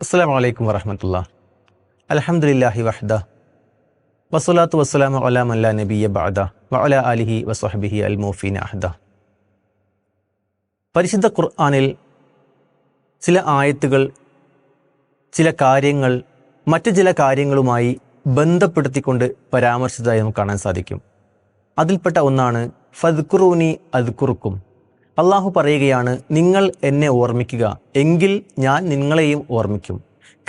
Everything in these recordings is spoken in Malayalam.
അസ്സാം വലൈക്കും വറഹമത്തുള്ള. അലഹമുല്ലാഹി വഹദ. വസ്സലാത്തു വസ്സലാം അലാ മല്ല നബിയ ബാദ വഅല അലിഹി വസ്വഹബിഹി അൽ മോഫീൻ അഹദ. പരിശുദ്ധ ഖുർആാനിൽ ചില ആയത്തുകൾ ചില കാര്യങ്ങൾ മറ്റു ചില കാര്യങ്ങളുമായി ബന്ധപ്പെടുത്തിക്കൊണ്ട് പരാമർശിച്ചതായി നമുക്ക് കാണാൻ സാധിക്കും. അതിൽപ്പെട്ട ഒന്നാണ് ഫദ്ഖുറൂനി അദ്ഖുറുക്കും. അള്ളാഹു പറയുകയാണ് നിങ്ങൾ എന്നെ ഓർമ്മിക്കുക എങ്കിൽ ഞാൻ നിങ്ങളെയും ഓർമ്മിക്കും.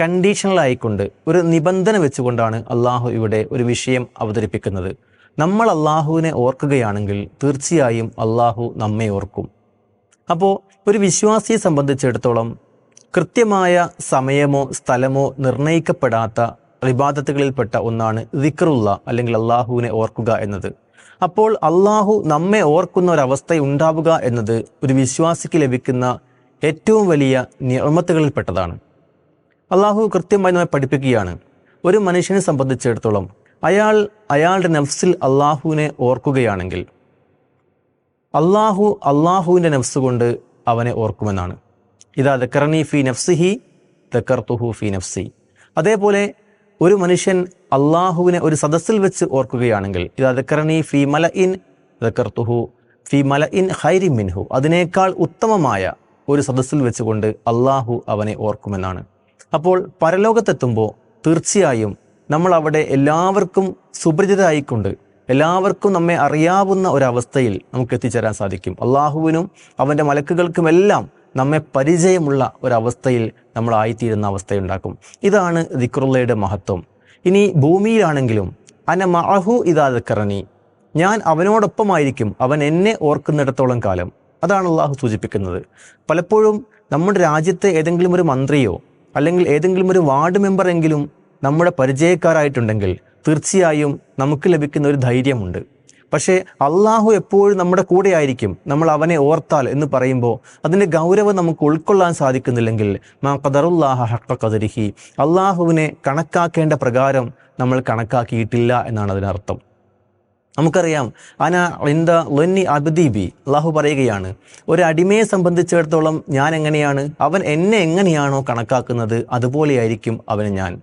കണ്ടീഷണലായിക്കൊണ്ട് ഒരു നിബന്ധന വെച്ചുകൊണ്ടാണ് അള്ളാഹു ഇവിടെ ഒരു വിഷയം അവതരിപ്പിക്കുന്നത്. നമ്മൾ അള്ളാഹുവിനെ ഓർക്കുകയാണെങ്കിൽ തീർച്ചയായും അള്ളാഹു നമ്മെ ഓർക്കും. അപ്പോൾ ഒരു വിശ്വാസിയെ സംബന്ധിച്ചിടത്തോളം കൃത്യമായ സമയമോ സ്ഥലമോ നിർണയിക്കപ്പെടാത്ത വിവാദത്തുകളിൽപ്പെട്ട ഒന്നാണ് ദിക്റുള്ള അല്ലെങ്കിൽ അള്ളാഹുവിനെ ഓർക്കുക എന്നത്. അപ്പോൾ അള്ളാഹു നമ്മെ ഓർക്കുന്ന ഒരു അവസ്ഥ ഉണ്ടാവുക എന്നത് ഒരു വിശ്വാസിക്ക് ലഭിക്കുന്ന ഏറ്റവും വലിയ നിയമത്തുകളിൽപ്പെട്ടതാണ് അള്ളാഹു കൃത്യമായി നമ്മെ പഠിപ്പിക്കുകയാണ്. ഒരു മനുഷ്യനെ സംബന്ധിച്ചിടത്തോളം അയാൾ അയാളുടെ നഫ്സിൽ അള്ളാഹുവിനെ ഓർക്കുകയാണെങ്കിൽ അള്ളാഹു അള്ളാഹുവിന്റെ നഫ്സ് കൊണ്ട് അവനെ ഓർക്കുമെന്നാണ്. ഇതാ ദക്കറണി ഫി നഫ്സിഹി തുഹു ഫി നഫ്സി. അതേപോലെ ഒരു മനുഷ്യൻ അള്ളാഹുവിനെ ഒരു സദസ്സിൽ വെച്ച് ഓർക്കുകയാണെങ്കിൽ ഇത് അതക്കറണി ഫി മല ഇൻ ദക്കർത്തുഹു ഫി മല ഇൻ ഹൈരി മിൻഹു. അതിനേക്കാൾ ഉത്തമമായ ഒരു സദസ്സിൽ വെച്ചുകൊണ്ട് അള്ളാഹു അവനെ ഓർക്കുമെന്നാണ്. അപ്പോൾ പരലോകത്തെത്തുമ്പോൾ തീർച്ചയായും നമ്മൾ അവിടെ എല്ലാവർക്കും സുപരിചിതരായിക്കൊണ്ട് എല്ലാവർക്കും നമ്മെ അറിയാവുന്ന ഒരവസ്ഥയിൽ നമുക്ക് എത്തിച്ചേരാൻ സാധിക്കും. അള്ളാഹുവിനും അവന്റെ മലക്കുകൾക്കുമെല്ലാം നമ്മെ പരിചയമുള്ള ഒരവസ്ഥയിൽ നമ്മളായിത്തീരുന്ന അവസ്ഥയുണ്ടാക്കും. ഇതാണ് ദിക്റുള്ളയുടെ മഹത്വം. ഇനി ഭൂമിയിലാണെങ്കിലും അന മഅഹു ഇതാദക്കറണി ഞാൻ അവനോടൊപ്പമായിരിക്കും അവൻ എന്നെ ഓർക്കുന്നിടത്തോളം കാലം. അതാണ് അള്ളാഹു സൂചിപ്പിക്കുന്നത്. പലപ്പോഴും നമ്മുടെ രാജ്യത്തെ ഏതെങ്കിലും ഒരു മന്ത്രിയോ അല്ലെങ്കിൽ ഏതെങ്കിലും ഒരു വാർഡ് മെമ്പറെങ്കിലും നമ്മുടെ പരിചയക്കാരായിട്ടുണ്ടെങ്കിൽ തീർച്ചയായും നമുക്ക് ലഭിക്കുന്ന ഒരു ധൈര്യമുണ്ട്. പക്ഷേ അള്ളാഹു എപ്പോഴും നമ്മുടെ കൂടെ ആയിരിക്കും. നമ്മൾ അവനെ ഓർത്താൽ എന്ന് പറയുമ്പോൾ അതിന്റെ ഗൗരവം നമുക്ക് ഉൾക്കൊള്ളാൻ സാധിക്കുന്നില്ലെങ്കിൽ മാ ഖദറുല്ലാഹ ഹക്ക ഖദരിഹി. അള്ളാഹുവിനെ കണക്കാക്കേണ്ട പ്രകാരം നമ്മൾ കണക്കാക്കിയിട്ടില്ല എന്നാണ് അതിനർത്ഥം. നമുക്കറിയാം അന ഇന്ത ലൊന്നി അബ്ദീബി അള്ളാഹു പറയുകയാണ് ഒരു അടിമയെ സംബന്ധിച്ചിടത്തോളം ഞാൻ എങ്ങനെയാണ്? അവൻ എന്നെ എങ്ങനെയാണോ കണക്കാക്കുന്നത്? അതുപോലെയായിരിക്കും അവന് ഞാൻ.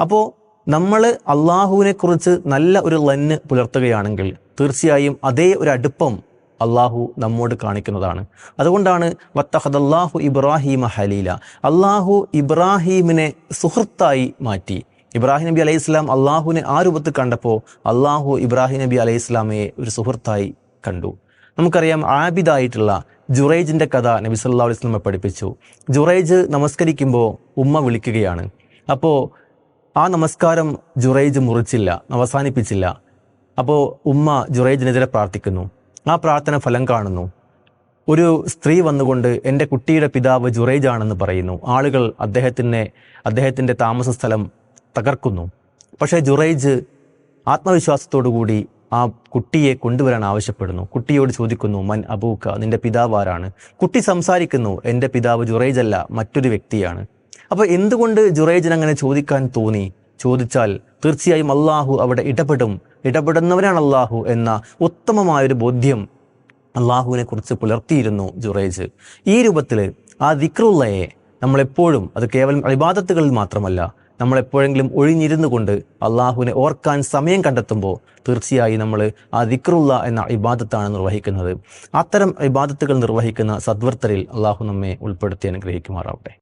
അപ്പോൾ നമ്മൾ അള്ളാഹുവിനെ കുറിച്ച് നല്ല ഒരു ലന്ന് പുലർത്തുകയാണെങ്കിൽ തീർച്ചയായും അതേ ഒരു അടുപ്പം അള്ളാഹു നമ്മോട് കാണിക്കുന്നതാണ്. അതുകൊണ്ടാണ് വത്തഹദല്ലാഹു ഇബ്രാഹിമ ഹലീല. അള്ളാഹു ഇബ്രാഹീമിനെ സുഹൃത്തായി മാറ്റി. ഇബ്രാഹിം നബി അലൈഹി ഇസ്ലാം അള്ളാഹുവിനെ ആ രൂപത്തിൽ കണ്ടപ്പോൾ അള്ളാഹു ഇബ്രാഹിം നബി അലൈഹി ഇസ്ലാമയെ ഒരു സുഹൃത്തായി കണ്ടു. നമുക്കറിയാം ആബിദായിട്ടുള്ള ജുറൈജിന്റെ കഥ നബി സല്ലാ അലൈഹി സ്വലമെ പഠിപ്പിച്ചു. ജുറൈജ് നമസ്കരിക്കുമ്പോൾ ഉമ്മ വിളിക്കുകയാണ്. അപ്പോൾ ആ നമസ്കാരം ജുറൈജ് മുറിച്ചില്ല അവസാനിപ്പിച്ചില്ല. അപ്പോൾ ഉമ്മ ജുറൈജിനെതിരെ പ്രാർത്ഥിക്കുന്നു. ആ പ്രാർത്ഥന ഫലം കാണുന്നു. ഒരു സ്ത്രീ വന്നുകൊണ്ട് എന്റെ കുട്ടിയുടെ പിതാവ് ജുറൈജ് ആണെന്ന് പറയുന്നു. ആളുകൾ അദ്ദേഹത്തിനെ അദ്ദേഹത്തിന്റെ താമസ സ്ഥലം തകർക്കുന്നു. പക്ഷേ ജുറൈജ് ആത്മവിശ്വാസത്തോടുകൂടി ആ കുട്ടിയെ കൊണ്ടുവരാൻ ആവശ്യപ്പെടുന്നു. കുട്ടിയോട് ചോദിക്കുന്നു മൻ അബൂക്ക നിന്റെ പിതാവ് ആരാണ്? കുട്ടി സംസാരിക്കുന്നു എന്റെ പിതാവ് ജുറൈജ് അല്ല മറ്റൊരു വ്യക്തിയാണ്. അപ്പോൾ എന്തുകൊണ്ട് ജുറൈജിന് അങ്ങനെ ചോദിക്കാൻ തോന്നി? ചോദിച്ചാൽ തീർച്ചയായും അള്ളാഹു അവിടെ ഇടപെടും. ഇടപെടുന്നവരാണ് അള്ളാഹു എന്ന ഉത്തമമായൊരു ബോധ്യം അള്ളാഹുവിനെ കുറിച്ച് പുലർത്തിയിരുന്നു ജുറൈജ്. ഈ രൂപത്തിൽ ആ ദിക്റുള്ളയെ നമ്മളെപ്പോഴും അത് കേവലം അഭിബാധത്തുകളിൽ മാത്രമല്ല നമ്മളെപ്പോഴെങ്കിലും ഒഴിഞ്ഞിരുന്നു കൊണ്ട് അള്ളാഹുവിനെ ഓർക്കാൻ സമയം കണ്ടെത്തുമ്പോൾ തീർച്ചയായും നമ്മൾ ആ ദിക്റുള്ള എന്ന ഇബാദത്താണ് നിർവഹിക്കുന്നത്. അത്തരം ഇബാദത്തുകൾ നിർവഹിക്കുന്ന സദ്വർത്തരിൽ അള്ളാഹു നമ്മെ ഉൾപ്പെടുത്തി അനുഗ്രഹിക്കുമാറാവട്ടെ.